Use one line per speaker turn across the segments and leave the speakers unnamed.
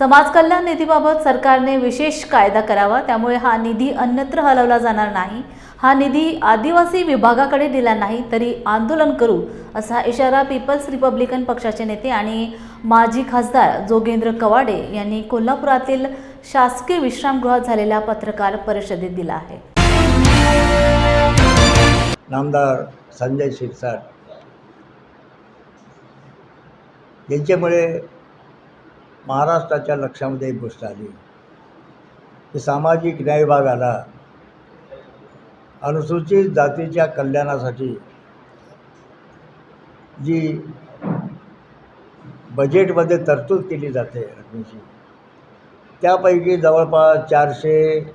समाज कल्याण निधीबाबत सरकारने विशेष कायदा करावा त्यामुळे हा निधी अन्यत्र हलवला जाणार नाही. हा निधी आदिवासी विभागाकडे दिला नाही तरी आंदोलन करू असा इशारा पीपल्स रिपब्लिकन पक्षाचे नेते आणि माजी खासदार जोगेंद्र कवाडे यांनी कोल्हापुरातील शासकीय विश्रामगृहात झालेल्या पत्रकार परिषदेत दिला आहे.
नामदार संजय शिरसाट. यांच्यामुळे महाराष्ट्राच्या लक्षामध्ये गोष्ट आली. की सामाजिक न्याय विभागाला अनुसूचित जातीच्या कल्याणासाठी जी बजेटमध्ये तरतूद केली जाते रकमेची त्यापैकी जवळपास चारशे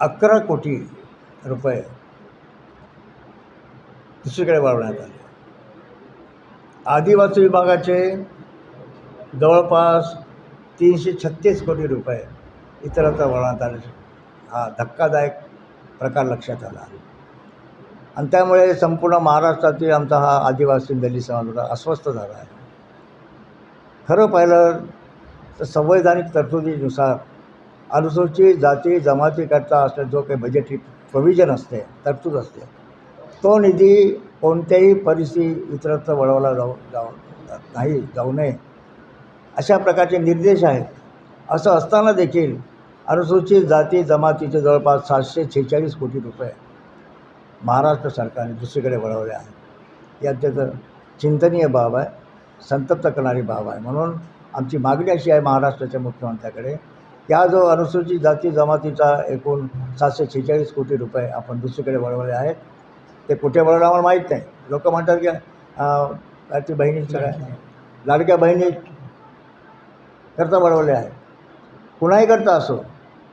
अकरा कोटी रुपये दुसरीकडे वळवण्यात आले. आदिवासी विभागाचे जवळपास तीनशे छत्तीस कोटी रुपये इतरत्र वळवण्यात आले. हा धक्कादायक प्रकार लक्षात आला. आणि त्यामुळे संपूर्ण महाराष्ट्रातील आमचा हा आदिवासी दलित समाज होता अस्वस्थ झाला आहे. खरं पाहिलं तर संवैधानिक तरतुदीनुसार अनुसूचित जाती जमातीकरता असणे जो काही बजेटरी प्रोव्हिजन असते तरतूद असते तो निधी कोणत्याही परिस्थिती इतरत्र वळवला जाऊ जाऊ नाही जाऊ नये. अशा प्रकारचे निर्देश आहेत. असं असताना देखील अनुसूचित जाती जमातीचे जवळपास सातशे छेचाळीस कोटी रुपये महाराष्ट्र सरकारने दुसरीकडे वळवले आहेत. ही अत्यंत चिंतनीय बाब आहे संतप्त करणारी बाब आहे. म्हणून आमची मागणी अशी आहे महाराष्ट्राच्या मुख्यमंत्र्याकडे या जो अनुसूचित जाती जमातीचा एकूण सातशे छेचाळीस कोटी रुपये आपण दुसरीकडे वळवले आहेत ते कुठे वळवलं आम्हाला माहीत नाही. लोक म्हणतात की ती बहिणीचं लाडक्या बहिणी करता वाढवले आहे कुणाही करता असो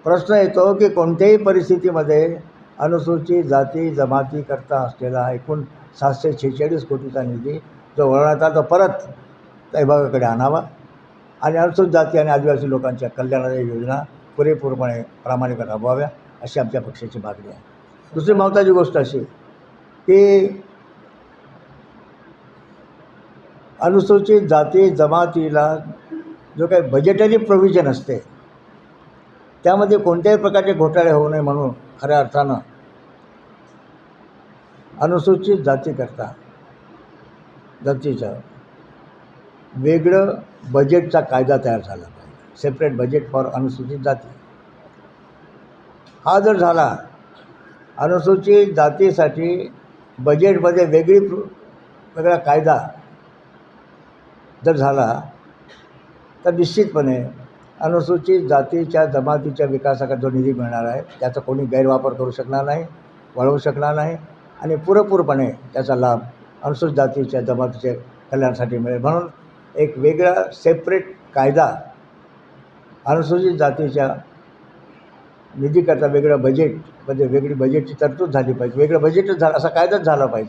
प्रश्न येतो की कोणत्याही परिस्थितीमध्ये अनुसूचित जाती जमाती करता असलेला एकूण सातशे छेचाळीस कोटीचा निधी जो वळवण्यात तो परत त्या विभागाकडे आणावा. आणि अनुसूचित जाती आणि आदिवासी लोकांच्या कल्याणाच्या योजना पुरेपूरपणे प्रामाणिक राबवाव्या अशी आमच्या पक्षाची मागणी आहे. दुसरी महत्त्वाची गोष्ट अशी की अनुसूचित जाती जमातीला जो काही बजेटरी प्रोव्हिजन असते त्यामध्ये कोणत्याही प्रकारचे घोटाळे होऊ नये म्हणून खऱ्या अर्थानं अनुसूचित जातीकरता जातीचं वेगळं बजेटचा कायदा तयार झाला पाहिजे. सेपरेट बजेट फॉर अनुसूचित जाती. हा जर झाला अनुसूचित जातीसाठी बजेटमध्ये वेगळी प्र- वेगळा कायदा जर झाला तर निश्चितपणे अनुसूचित जातीच्या जमातीच्या विकासाकडे जो निधी मिळणार आहे त्याचा कोणी गैरवापर करू शकणार नाही वळवू शकणार नाही आणि पुरेपूरपणे त्याचा लाभ अनुसूचित जातीच्या जमातीच्या कल्याणासाठी मिळेल. म्हणून एक वेगळा सेपरेट कायदा अनुसूचित जातीच्या निधीकरता वेगळं बजेट म्हणजे वेगळी बजेटची तरतूद झाली पाहिजे. वेगळं बजेटच झालं असा कायदाच झाला पाहिजे.